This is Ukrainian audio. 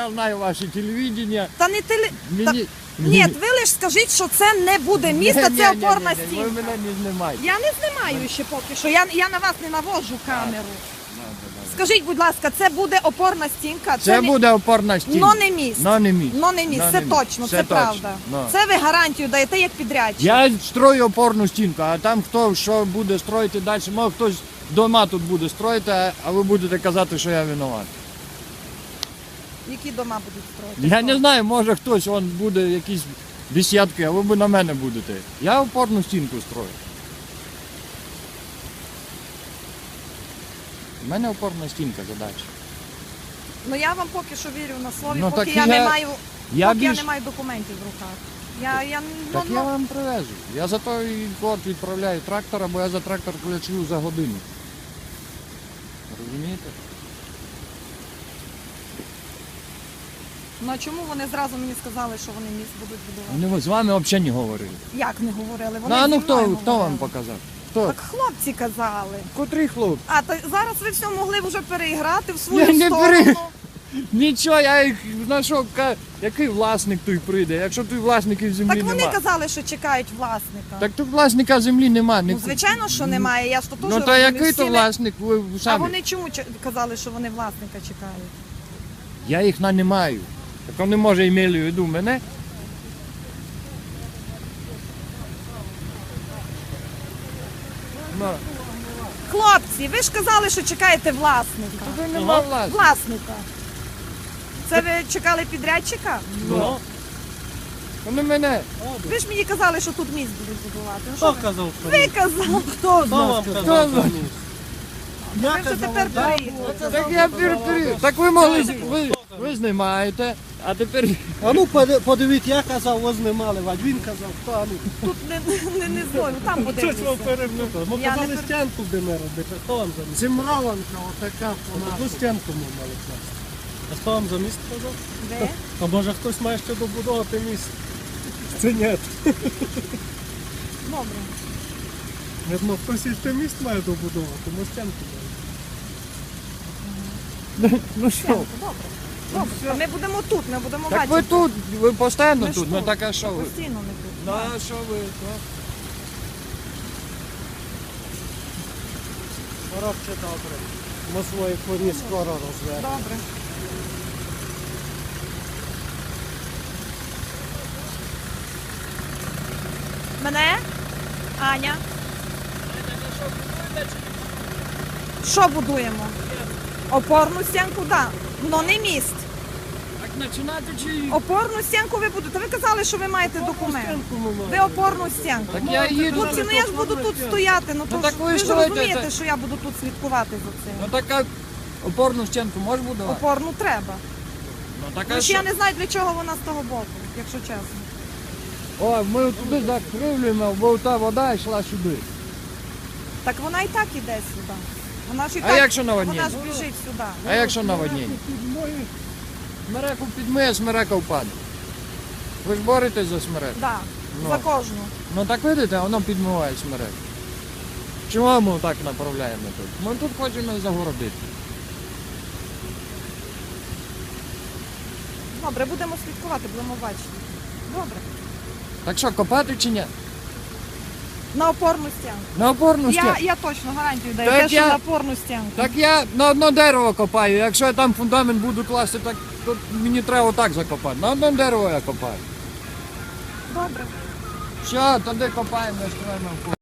Я знаю ваше телевидение. Та не теле... Та... Мені... Ні, ви лише скажіть, що це не буде місто, Ні, це ні, ні, опорна ні, ні, Ви стінка. мене не знімайте. Я не знімаю ще поки що. Я, я на вас не наводжу камеру. Скажіть, будь ласка, це буде опорна стінка? Це не... буде опорна стінка. Но не міст. Но не міст. Но не міст, Но це не міст. точно, Це це, точно. правда. Ну. Це ви гарантію даєте як підрядчик. Я строю опорну стінку, а там хто що буде строїти далі, може хтось дома тут буде строїти, а- а ви будете казати, що я винуват. Які дома будуть строїти? Я не знаю, може хтось он буде якісь бесідки, а ви на мене будете. Я опорну стінку строю. У мене опорна стінка задача. Ну я вам поки що вірю на слові, Ну, поки так я, я- не маю, Я поки я більш... не маю документів в руках. Я, я, ну, Так ну, я вам привезу. Я за той год відправляю трактора, бо я за трактор плачу за годину. Розумієте? Ну а чому вони зразу мені сказали, що вони міст будуть будувати? Вони з вами взагалі не говорили. Як не говорили? Ну, Вони а зі ну хто, мною хто вам говорили. показав? Хто? Так хлопці казали. Котрий хлоп? А то зараз ви все могли вже переіграти в свою Я не сторону. пере- Нічого, я їх знайшов, ка- який власник той прийде, якщо той власників землі Так вони нема. казали, що чекають власника. Так тут власника землі нема. Ну, звичайно, що немає. Я ж то теж Ну то розумію. який Всі то власник, ви А самі. вони чому ч- казали, що вони власника чекають? Я їх нанимаю. Так вони може і мали в виду мене. Ну, Хлопці, ви ж казали, що чекаєте власника. тут нема власника. Власника. Це ви чекали підрядчика? Ну. Вони мене. Ви ж мені казали, що тут міст будуть будувати. Ну, Хто ви? казав? що ви казали. Хто вам Хто казав? знає? що ні? Ви вже тепер приїхали. Так я перепри... Так ви могли з- ви, ви знімаєте, а тепер А ну поди- подивіть, я казав, ви знімали, а він казав, хто, а ну. Тут не, не, не злою, там Щось вам подивлюся. переплутав. Ми Я не казали пер- де не робити, хто вам замість? Зімраланка отака вона. Таку стінку ми мали класти. А хто вам за міст казав? Ви? А може хтось має ще добудовувати міст? Це ні. Добре. Я думав, хтось іще міст має добудовувати, ми стінку мали. ну що? Добре. Добре. А Ми будемо тут, ми будемо Так ви тут, ви постійно Ми ж тут, ну тут. так а що ви? Постійно ми тут. Ну а що ви? ну? Коробче добре. Ми свої коні скоро розвернемо. Добре. Мене? Аня? Що будуємо? Опорну стінку, так. Ну не міст. Так починати чи... Опорну стінку ви будете. Ви казали, що ви маєте документ. Ви опорну стінку. Так я їду. Хлопці, ну я ж буду тут стояти. Ну, то так ж, ви ви ж розумієте, так. що я буду тут слідкувати за цим. Ну така опорну стінку можеш будувати? Опорну треба. Ну так Ну ще я не знаю, для чого вона з того боку, якщо чесно. О, ми туди закривлюємо, бо та вода йшла сюди. Так вона і так іде сюди. Вона ж і А так, якщо наводнення? Вона ж біжить сюди. А якщо наводнення? Смереку підмиє, смерека впаде. Ви ж боретесь за смереку? Да, Ну. за кожну. Ну так видите, воно підмиває смереку. Чому ми так направляємо тут? Ми тут хочемо загородити. Добре, будемо слідкувати, будемо бачити. Добре. Так що, копати чи ні? На опорну стінку. На опорну стінку? Я, я точно гарантію даю, Так те, що я- на опорну стінку. Так я на одно дерево копаю. Якщо я там фундамент буду класти, так то мені треба отак закопати. На одно дерево я копаю. Добре. Що, туди копаємо, строїмо.